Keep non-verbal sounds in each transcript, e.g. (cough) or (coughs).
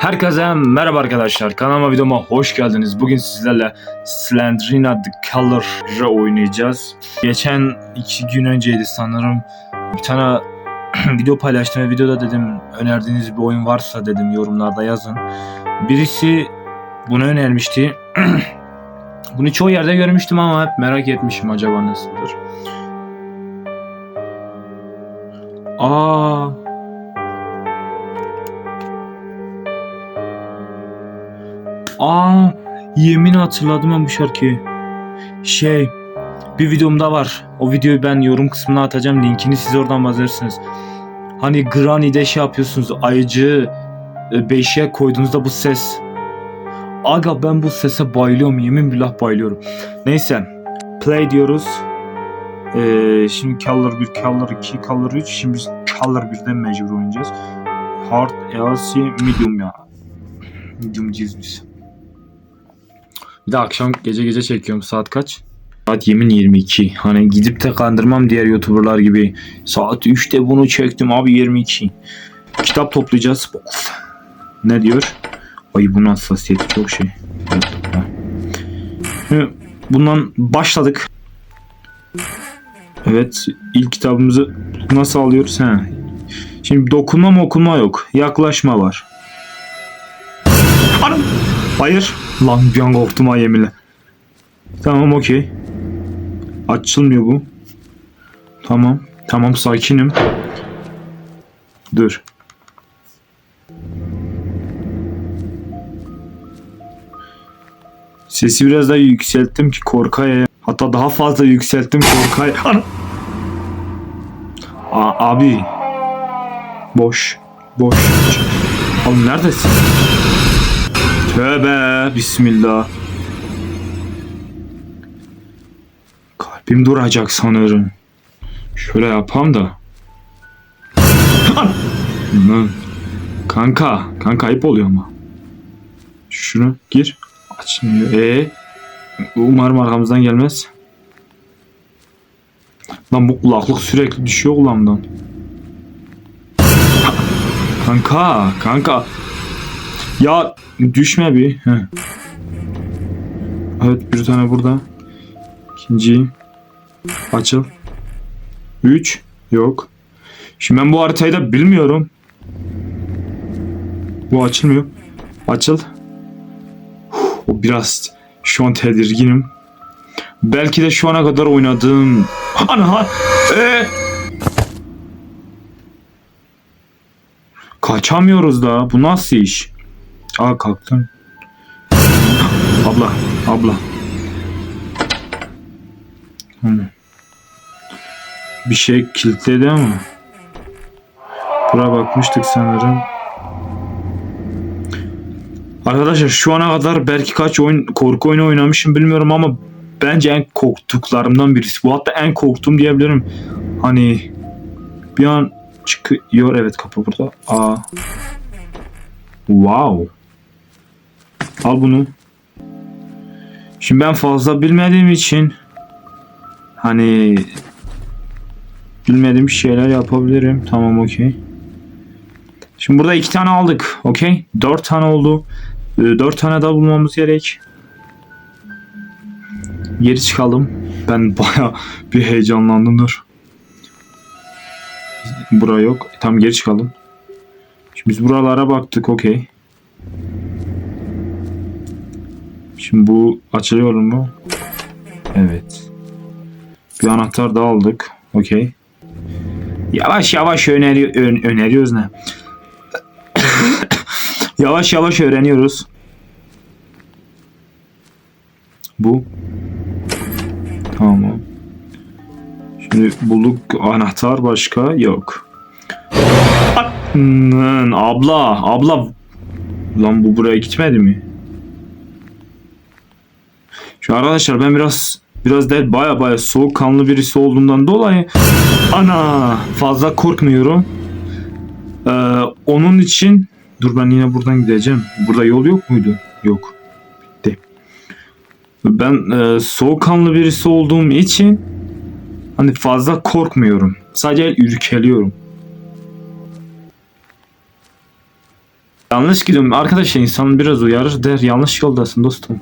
Herkese merhaba arkadaşlar. Kanalıma videoma hoş geldiniz. Bugün sizlerle Slendrina The Color'ı oynayacağız. Geçen iki gün önceydi sanırım. Bir tane (clears throat) video paylaştım ve videoda dedim önerdiğiniz bir oyun varsa dedim yorumlarda yazın. Birisi bunu önermişti. (clears throat) bunu çoğu yerde görmüştüm ama hep merak etmişim acaba nasıldır. Aa, Aa, yemin hatırladım ben bu şarkıyı. Şey, bir videomda var. O videoyu ben yorum kısmına atacağım. Linkini siz oradan bakarsınız. Hani Granny'de şey yapıyorsunuz. Ayıcı 5'e koyduğunuzda bu ses. Aga ben bu sese bayılıyorum. Yemin billah bayılıyorum. Neyse. Play diyoruz. Ee, şimdi Color 1, Color 2, Color 3. Şimdi biz Color 1'den mecbur oynayacağız. Hard, LC, Medium ya. Medium'cuyuz biz. Bir de akşam gece gece çekiyorum. Saat kaç? Saat yemin 22. Hani gidip de kandırmam diğer YouTuber'lar gibi. Saat 3'te bunu çektim abi 22. Kitap toplayacağız. Of. Ne diyor? Ay bunun hassasiyeti çok şey. Bundan başladık. Evet ilk kitabımızı nasıl alıyoruz? He. Şimdi dokunma mı okunma yok. Yaklaşma var. Anam! Hayır. Lan bir an korktum ha yeminle. Tamam okey. Açılmıyor bu. Tamam. Tamam sakinim. Dur. Sesi biraz daha yükselttim ki korkaya. Hatta daha fazla yükselttim korkaya. Ana! Abi. Boş. Boş. Oğlum neredesin? Tövbe bismillah. Kalbim duracak sanırım. Şöyle yapam da. Kanka, kanka ayıp oluyor ama. Şunu gir. Açmıyor. E umarım arkamızdan gelmez. Lan bu kulaklık sürekli düşüyor kulağımdan. Kanka, kanka. Ya düşme bir. Heh. Evet bir tane burada. İkinci. Açıl. Üç. Yok. Şimdi ben bu haritayı da bilmiyorum. Bu açılmıyor. Açıl. O biraz şu an tedirginim. Belki de şu ana kadar oynadığım... Ana! Ee! Kaçamıyoruz da. Bu nasıl iş? Aa kalktın. Abla, abla. Hmm. Bir şey kilitledi ama. Buraya bakmıştık sanırım. Arkadaşlar şu ana kadar belki kaç oyun korku oyunu oynamışım bilmiyorum ama bence en korktuklarımdan birisi. Bu hatta en korktuğum diyebilirim. Hani bir an çıkıyor. Evet kapı burada. Aa. Wow. Al bunu. Şimdi ben fazla bilmediğim için hani bilmediğim şeyler yapabilirim. Tamam okey. Şimdi burada iki tane aldık. Okey. Dört tane oldu. Ee, dört tane daha bulmamız gerek. Geri çıkalım. Ben (laughs) baya bir heyecanlandım dur. Bura yok. Tam geri çıkalım. Şimdi biz buralara baktık. Okey. Şimdi bu açılıyor mu? Evet. Bir anahtar daha aldık. Okey. Yavaş yavaş öneri ön- öneriyoruz ne? (coughs) yavaş yavaş öğreniyoruz. Bu. Tamam. Şimdi bulduk anahtar başka yok. Abla, abla. Lan bu buraya gitmedi mi? Şu arkadaşlar ben biraz biraz değil baya baya soğukkanlı birisi olduğundan dolayı ana fazla korkmuyorum. Ee, onun için dur ben yine buradan gideceğim. Burada yol yok muydu? Yok. Bitti. Ben e, soğukkanlı birisi olduğum için hani fazla korkmuyorum. Sadece ürkeliyorum. Yanlış gidiyorum. Arkadaşlar insan biraz uyarır der. Yanlış yoldasın dostum.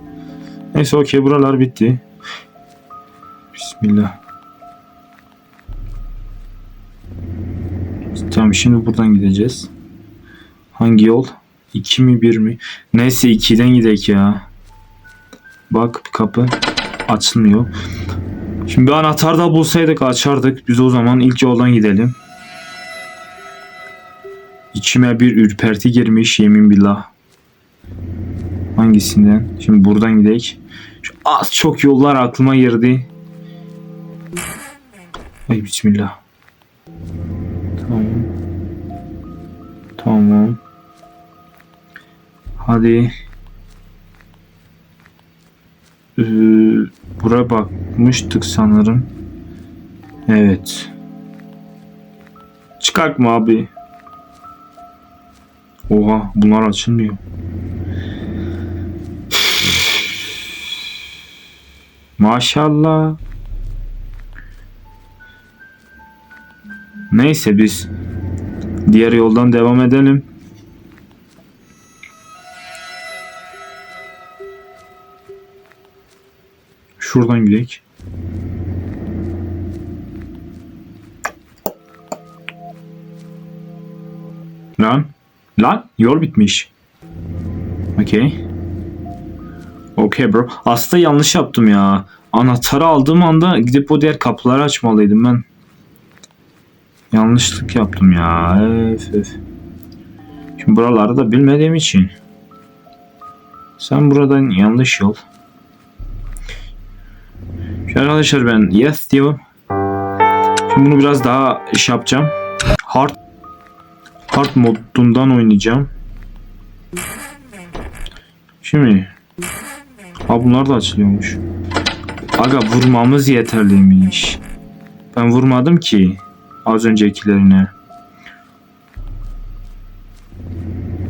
Neyse okey buralar bitti. Bismillah. Tamam şimdi buradan gideceğiz. Hangi yol? 2 mi 1 mi? Neyse 2'den gidek ya. Bak kapı açılmıyor. Şimdi bir anahtar da bulsaydık açardık. Biz o zaman ilk yoldan gidelim. İçime bir ürperti girmiş yemin billah. Hangisinden? Şimdi buradan gidek. Şu az çok yollar aklıma girdi. Ay bismillah. Tamam. Tamam. Hadi. Ee, buraya bakmıştık sanırım. Evet. Çıkart mı abi? Oha bunlar açılmıyor. Maşallah. Neyse biz diğer yoldan devam edelim. Şuradan gidelim. Lan. Lan yol bitmiş. Okey. Okey bro. Aslında yanlış yaptım ya. Anahtarı aldığım anda gidip o diğer kapıları açmalıydım ben. Yanlışlık yaptım ya. Öf öf. Şimdi buraları da bilmediğim için. Sen buradan yanlış yol. Şimdi arkadaşlar ben yes diyorum. Şimdi bunu biraz daha iş yapacağım. Hard Hard modundan oynayacağım. Şimdi Ha bunlar da açılıyormuş. Aga vurmamız yeterliymiş. Ben vurmadım ki az öncekilerine.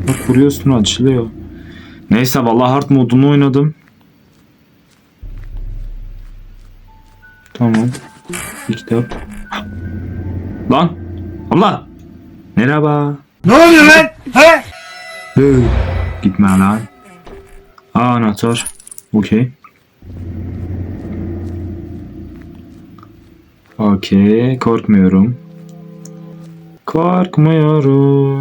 Bak vuruyorsun açılıyor. Neyse vallahi hard modunu oynadım. Tamam. Bir kitap. Lan! Abla! Merhaba. Ne oluyor lan? He? Gitme lan. Aa anahtar. Okey. Okey. Korkmuyorum. Korkmuyorum.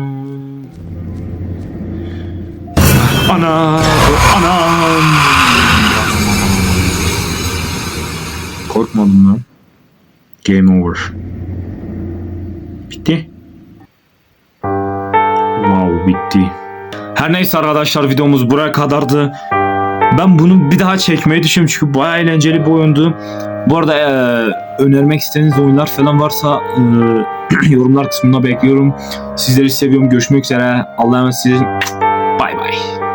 Ana! Anam! Korkmadım lan. Game over. Bitti. Wow bitti. Her neyse arkadaşlar videomuz buraya kadardı. Ben bunu bir daha çekmeyi düşünüyorum çünkü bayağı eğlenceli bir oyundu. Bu arada eee, önermek istediğiniz oyunlar falan varsa eee, (clears throat) yorumlar kısmında bekliyorum. Sizleri seviyorum. Görüşmek üzere. Allah'a emanet olun. Bay bay.